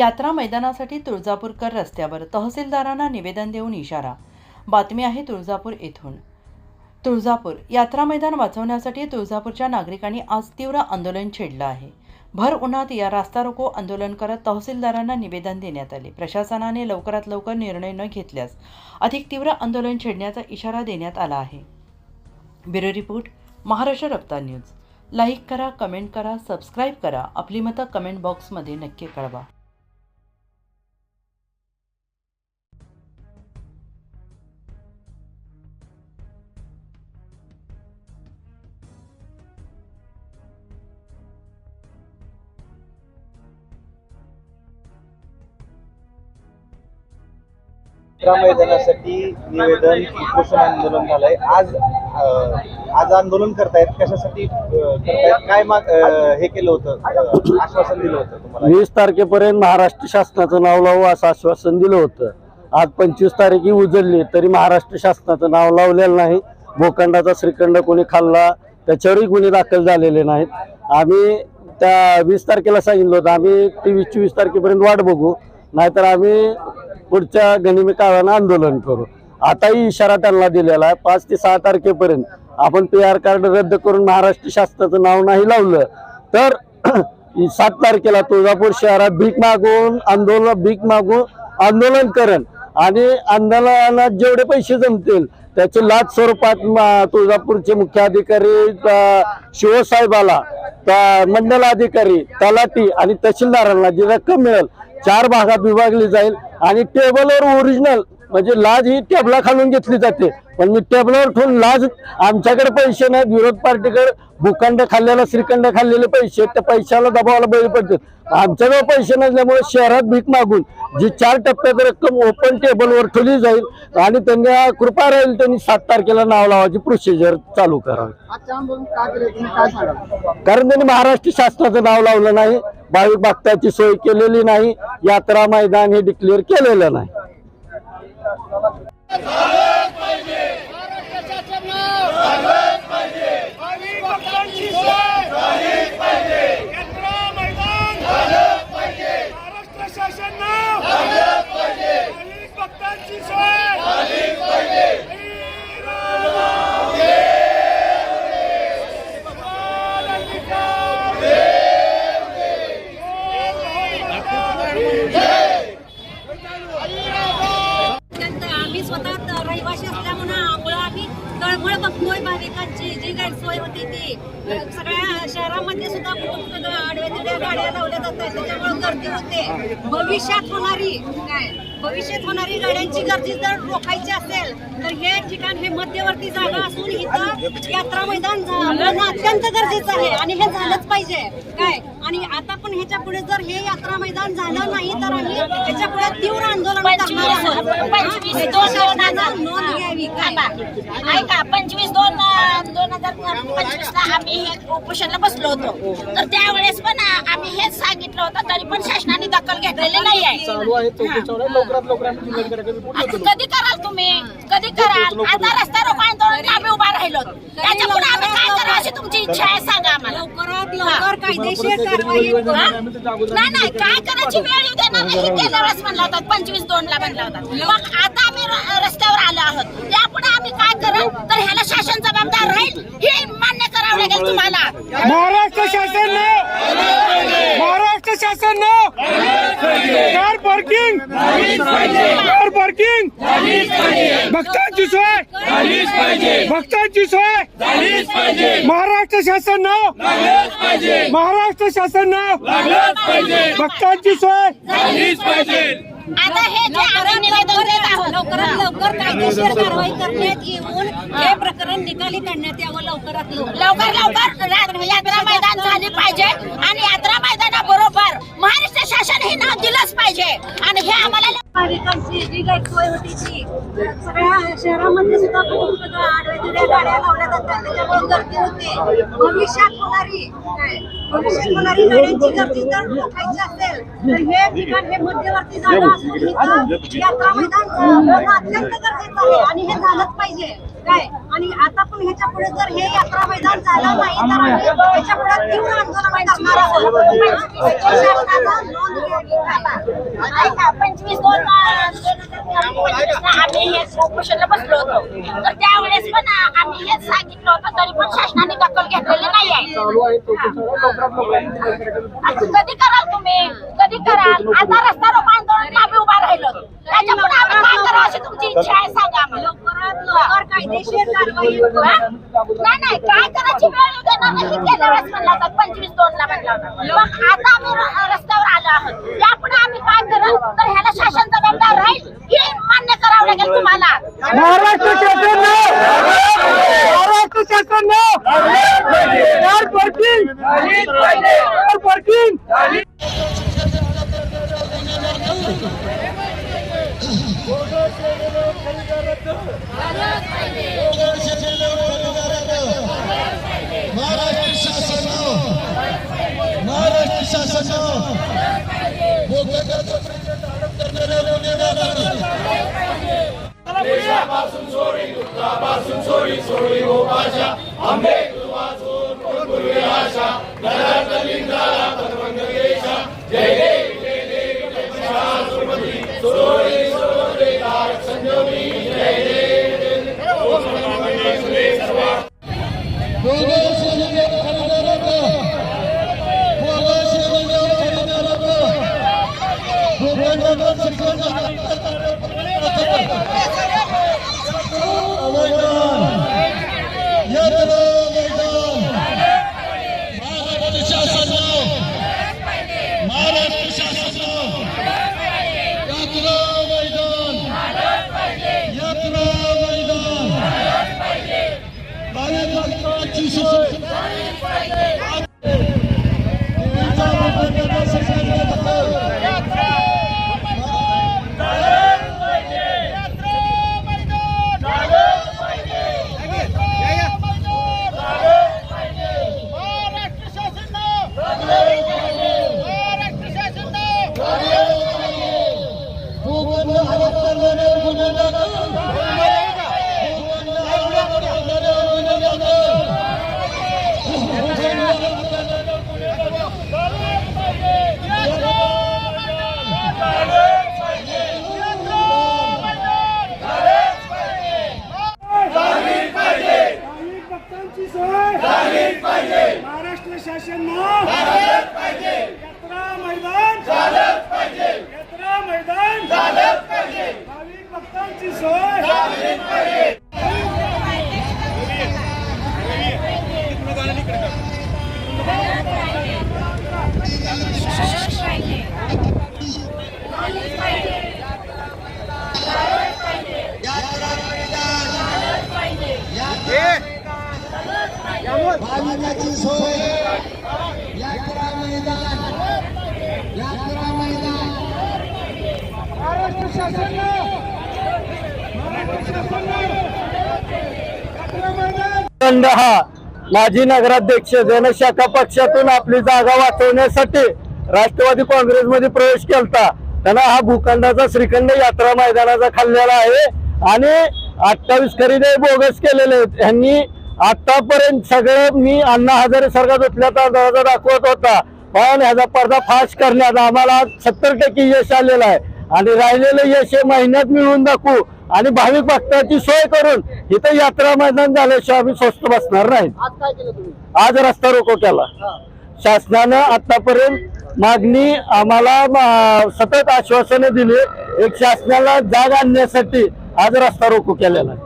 यात्रा मैदानासाठी तुळजापूरकर रस्त्यावर तहसीलदारांना निवेदन देऊन इशारा. बातमी आहे तुळजापूर येथून. तुळजापूर यात्रा मैदान वाचवण्यासाठी तुळजापूरच्या नागरिकांनी आज तीव्र आंदोलन छेडलं आहे. भर उन्हात या रास्ता रोको आंदोलन करत तहसीलदारांना निवेदन देण्यात आले. प्रशासनाने लवकरात लवकर निर्णय न घेतल्यास अधिक तीव्र आंदोलन छेडण्याचा इशारा देण्यात आला आहे. Bureau report Maharashtra Raftaar news. Like करा कमेंट करा सबस्क्राईब करा. आपली मतं कमेंट बॉक्समध्ये नक्की कळवा. या मैदानासाठी निवेदन उपोषण आंदोलन झालंय. आज अं, आज आंदोलन करतायत. कशासाठी अं, करतायत? काय माग अं, हे केलं होतं? अं, आश्वासन दिलं होतं तुम्हाला? वीस तारखेपर्यंत महाराष्ट्र शासनाचं नाव लावू असं आश्वासन दिलं होतं. आज पंचवीस तारीख ही उजळली तरी महाराष्ट्र शासनाचं नाव लावलेलं नाही. भूखंडाचा श्रीखंड कोणी खाल्ला त्याच्यावरही गुन्हे दाखल झालेले नाहीत. आम्ही त्या वीस तारखेला सांगितलं होतं आम्ही तेवीस चोवीस तारखेपर्यंत वाट बघू. नाहीतर आम्ही पुढच्या गणिमी काळानं आंदोलन करू. आताही इशारा त्यांना दिलेला आहे. पाच ते सहा तारखेपर्यंत आपण पी आर कार्ड रद्द करून महाराष्ट्र शासनाचं नाव नाही लावलं तर सात तारखेला तुळजापूर शहरात भीक मागून आंदोलन भीक मागून आंदोलन करण आणि आंदोलनात जेवढे पैसे जमतील त्याचे लाच स्वरूपात तुळजापूरचे मुख्याधिकारी अ, शिवसाहेबाला त- मंडल अधिकारी तलाठी आणि तहसीलदारांना जी रक्कम मिळेल चार भागात विभागली जाईल आणि टेबलवर ओरिजिनल म्हणजे लाज ही टेबला खालून घेतली जाते. पण मी टेबलवर ठेवून लाज आमच्याकडे पैसे नाहीत. विरोध पार्टीकडे भूखंड खाल्लेला श्रीखंड खाल्लेले पैसे त्या पैशाला दबावाला बळी पडतात. आमच्याजवळ पैसे नसल्यामुळे शहरात भीक मागून जी चार टप्प्यात रक्कम ओपन टेबलवर ठेवली जाईल आणि त्यांना कृपा राहील त्यांनी सात तारखेला नाव लावायची प्रोसिजर चालू करावी. कारण त्यांनी महाराष्ट्र शासनाचं नाव लावलं नाही. भाविक भक्ताची सोय केलेली नाही. यात्रा मैदान हे डिक्लेअर केलेलं नाही भावी भक्तांची सोय झालीच पाहिजे यात्रा मैदान झालं पाहिजे महाराष्ट्र शासन नाव झालं पाहिजे भाविक भक्तांची सोय झालीच पाहिजे अत्यंत आम्ही स्वतः रहिवाशी असल्यामुळे आम्हाला आम्ही तळमळ बघतोय भाविकांची जी गैरसोय होती ती सगळ्या शहरामध्ये सुद्धा आडव्या तिडव्या गाड्या लावल्या जातात त्याच्यामुळे गर्दी होते. भविष्यात होणारी काय? भविष्यात होणारी गाड्यांची गर्दी जर रोखायची असेल तर हे ठिकाण हे मध्यवर्ती जागा असून इथं यात्रा मैदान झालं अत्यंत गरजेचं आहे. आणि हे झालंच पाहिजे. काय? आणि आता पण ह्याच्या पुढे जर हे यात्रा मैदान झालं नाही तर आम्ही ह्याच्या पुढे तीव्र आंदोलन करणार आहोत. नोंद घ्यावी. काय. ऐका पंचवीस दोन दोन हजार पंचवीस ला आम्ही हे उपोषणला बसलो होतो. तर त्यावेळेस पण आम्ही हेच सांगितलं होतं तरी पण शासनाने दखल घेतलेली नाही आहे. आता कधी कराल तुम्ही? कधी कराल? आता रस्ता रोको आंदोलन आम्ही उभा राहिलो. त्याच्या पुढे आम्ही काय करावं अशी तुमची इच्छा आहे सांगा आम्हाला. लवकरात लवकर कायदेशीर कारवाई. नाही नाही काय करायची वेळ येऊ देणार नाही. गेल्या वेळेस म्हणला होता पंचवीस दोन ला म्हणला होता. मग आता आम्ही रस्त्यावर आलो आहोत. यापुढे तर ह्याला शासन जबाबदार राहील? हे मान्य करावं लागेल तुम्हाला. महाराष्ट्र शासन महाराष्ट्र शासन कार पार्किंग! Car parking! भक्तांची सोय! भक्तांची सोय! महाराष्ट्र शासन नाव महाराष्ट्र शासन नाव भक्तांची सोय! आता हे जे आम्ही निवेदन देत आहोत. लवकरात लवकर कायदेशीर कारवाई करण्यात येऊन हे प्रकरण निकाली काढण्यात यावं लवकरात लवकर. लवकर रा- यात्रा मैदान झाले पाहिजे आणि यात्रा मैदानाबरोबर महाराष्ट्र शासन हे नाव दिलंच पाहिजे. आणि हे आम्हाला भाविकांची जी गैरसोय होती ती सगळ्या शहरामध्ये सुद्धा कुठं कुठं आडव्या तिडव्या गाड्या लावल्या जातात त्याच्यामुळे गर्दी होते. भविष्यात होणारी भविष्यात होणारी गाड्यांची गर्दी जर रोखायची असेल. हे ठिकाण हे मध्यवर्ती जागा असून इथं यात्रा मैदान झालं अत्यंत गरजेचं आहे आणि हे झालंच पाहिजे. काय? आणि आता पण ह्याच्या पुढे जर हे यात्रा मैदान झालं नाही तर आम्ही ह्याच्या पुढे तीव्र आंदोलन करणार आहोत. शासनाचा नोंद घ्यावी. ऐका, पंचवीस दोन आम्ही उपोषणाला बसलो होतो. तर त्यावेळेस पण आम्ही हेच सांगितलं होतं तरी पण शासनाने दखल घेतलेली नाही आहे. कधी कराल तुम्ही? कधी कराल? आता रस्ता रोको आंदोलन आम्ही उभा राहिलो. त्याच्यामुळे आम्ही काय करावं अशी तुमची इच्छा आहे सांगा आम्हाला. कायदेशीर कारवाई? नाही नाही काय करायची वेळ येऊ देणार नाही. गेल्या वेळेस म्हणला होता पंचवीस दोन ला म्हणला होता. मग आता आम्ही रस्त्यावर आलो आहोत. यापुढे आम्ही काय करू तर ह्याला शासन जबाबदार राहील. मान्य करावं लागेल तुम्हाला. महाराष्ट्र महाराष्ट्र शासन पार्किंग पार्किंग महाराष्ट्र शासन महाराष्ट्र शासन करणाऱ्या गुन्हेगारांना पासून बोगस एरियावर खरेदीदारांना बोगस एरियावर खरेदीदारांना भूखंडावर श्रीखंड मैदान यात्रा मैदान महाराष्ट्र शासन महाराष्ट्र शासन यात्रा मैदान यात्रा मैदान बावीस लाखाची सोय देवीचा भूखंडाचा श्रीखंड भूखंड हडप करणाऱ्या गुन्हेगार भूखंड हडप करणाऱ्या गुन्हेगार नागरिक भक्तांची सोय झालीच पाहिजे महाराष्ट्र शासन झालंच पाहिजे यात्रा मैदान झालंच पाहिजे यात्रा मैदान झालंच पाहिजे नागरिक भक्तांची सोय झालीच पाहिजे भाविकाची सोय यात्रा मैदान यात्रा मैदान महाराष्ट्र शासन महाराष्ट्र शासन यात्रा मैदान दंड हा माजी नगराध्यक्ष जनशाखा पक्षातून आपली जागा वाचवण्यासाठी राष्ट्रवादी काँग्रेसमध्ये प्रवेश केलता. त्यांना हा भूखंडाचा श्रीखंड यात्रा मैदानाचा खाल्लेला आहे. आणि अठ्ठावीस खरेदी बोगस केलेले आहेत. यांनी आतापर्यंत सगळं मी अण्णा हजारे सारखा धुतल्या तांदळाचा दाखवत होता. पण ह्याचा पडदा फाश करण्यात आम्हाला सत्तर टक्के यश आलेलं आहे. आणि राहिलेलं यश हे महिन्यात मिळवून दाखवू. आणि भाविक भक्ताची सोय करून इथं यात्रा मैदान झाल्याशिवाय आम्ही स्वस्त बसणार नाही. आज रस्ता रोको केला. शासनानं आतापर्यंत मागणी आम्हाला सतत आश्वासने दिली. एक शासनाला जाग आणण्यासाठी आज रस्ता रोको केलेला आहे.